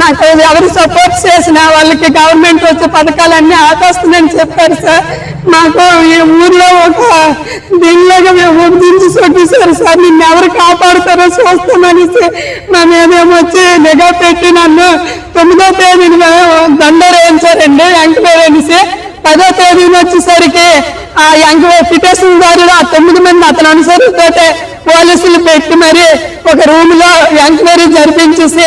నాకు ఎవరు సపోర్ట్ చేసినా వాళ్ళకి గవర్నమెంట్ వచ్చే పథకాలన్నీ ఆపేస్తుందని చెప్పారు సార్. మాకు ఈ ఊర్లో ఒక దీనిలాగా మేము ఉద్దించి చూపిస్తారు సార్. నిన్ను ఎవరు కాపాడుతారో చూస్తామనేసి మా మీదేమో వచ్చి నిఘా పెట్టి నన్ను తొమ్మిదో తేదీన దండోరు వేయించారండి వెంకటేరు అనేసి పదో తేదీన వచ్చేసరికి ఆ యంగ్ పిటిషన్ దారుడు ఆ తొమ్మిది మంది అతను అనుసరితో పోలీసులు పెట్టి మరి ఒక రూమ్లో ఎంక్వైరీ జరిపించేసి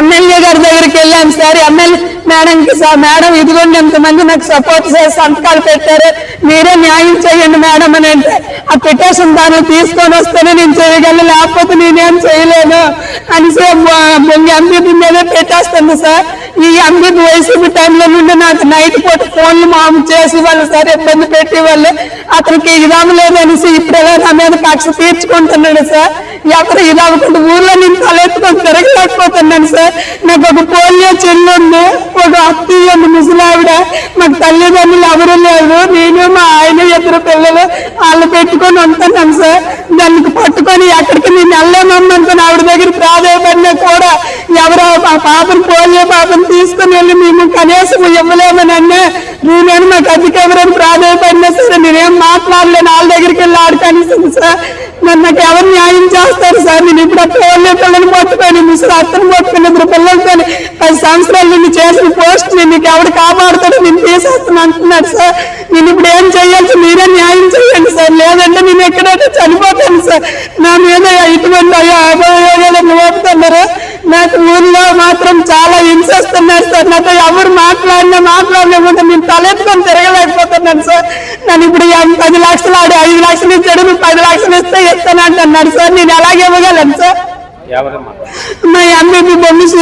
ఎమ్మెల్యే గారి దగ్గరికి వెళ్ళాను సార్. ఎమ్మెల్యే మేడంకి సార్ మేడం ఇదిగోండి ఎంతమంది నాకు సపోర్ట్ చేసి సంతకాలు పెట్టారు. మీరే న్యాయం చేయండి మేడం అని అంటే ఆ పిటిషన్ దాన్ని తీసుకొని వస్తేనే నేను చేయగలను లేకపోతే నేనేం చేయలేను అనేసి ఎంపీ మీద పెట్టేస్తుంది సార్. ఈ ఎంపీ వైసీపీ టైంలో నుండి నాకు నైట్ పూట ఫోన్లు మాము చేసి వాళ్ళు సార్ ఇబ్బంది పెట్టి వాళ్ళు అతనికి ఇదాము లేదనేసి ఇప్పుడే నా మీద కక్ష తీర్చుకుంటున్నాడు సార్. ఎవరు ఒకటి ఊర్లో నేను తలెత్తుకొని తిరగలేకపోతున్నాను సార్. నాకు ఒక పోలియో చెల్లుంది ఒక అత్తయ్య ముసలావిడ మాకు తల్లిదండ్రులు ఎవరు లేరు. నేను మా ఆయన ఇద్దరు పిల్లలు వాళ్ళు పెట్టుకొని ఉంటున్నాను సార్. దానికి పట్టుకొని ఎక్కడికి నేను వెళ్ళలేమనుకుని ఆవిడ దగ్గర ప్రాధాయపడినా కూడా ఎవరో మా పాపను పోలియో పాపను తీసుకుని వెళ్ళి మేము కనీసం ఇవ్వలేమని అన్నా. నేనేం మాకు అధిక ఎవరైనా ప్రాధాయపడినా సరే నేనేం మాట్లాడలేను. వాళ్ళ దగ్గరికి వెళ్ళి ఆడుకానిస్తుంది సార్. నాకు ఎవరు న్యాయం చేస్తారు సార్? నేను ఇప్పుడు ఆ పిల్లల్ని పిల్లల్ని పట్టుకొని ముసలి అత్తను పట్టుకొని ఇద్దరు పిల్లలతో పది సంవత్సరాలు నిన్ను చేసిన పోస్ట్ నేను నీకు ఎవడు కాపాడుతాడో నేను తీసేస్తాను అంటున్నాడు సార్. నేను ఇప్పుడు ఏం చేయాల్సి మీరే న్యాయం చేయండి సార్. లేదంటే నేను ఎక్కడైతే చనిపోతాను సార్. నా మీద ఇటువంటి అయ్యో అభియోగాలను మోపుతున్నారు నాకు ఊళ్ళో మాత్రం చాలా హింసిస్తున్నారు సార్. నాతో ఎవరు మాట్లాడినా మాట్లాడలేకపోతే నేను తలెత్తుకొని తిరగలేకపోతున్నాను సార్. నన్ను ఇప్పుడు పది లక్షలు ఆడి ఐదు లక్షలు ఇచ్చాడు నువ్వు పది లక్షలు ఇస్తే ఇస్తాను అంటున్నాడు సార్. నేను ఎలాగ ఇవ్వగలను సార్. మా ఎంబీబీ బొమ్మిసి